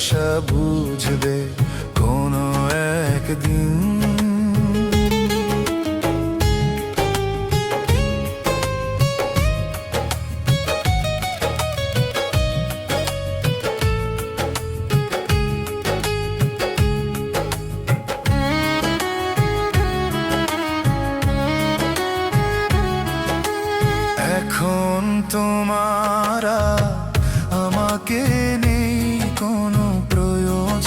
ভালোবাসা বুঝবে কোনো একদিন। এখন তোমারা আমাকে নেই কোনো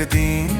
একদিন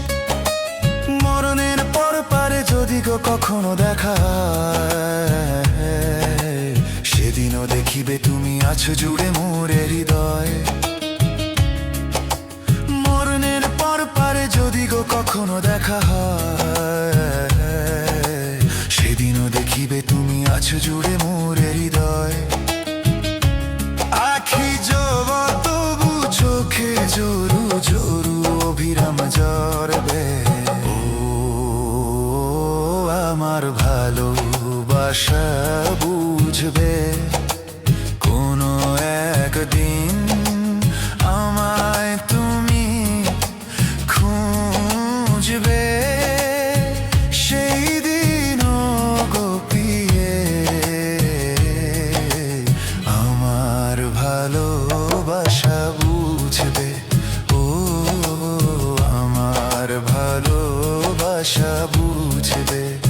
গো কখনো দেখা সেদিনও দেখিবে তুমি আছো জুড়ে মোরে হৃদয়। মরণের পর পারে যদি গো কখনো দেখা হয়, সেদিনও দেখিবে তুমি আছো জুড়ে ভালোবাসা বুঝবে। কোনো একদিন আমায় তুমি খুঁজবে। সেই দিন গোপিয়ে আমার ভালোবাসা বুঝবে। ও, আমার ভালোবাসা বুঝবে।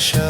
বুঝবে ও আমার ভালোবাসা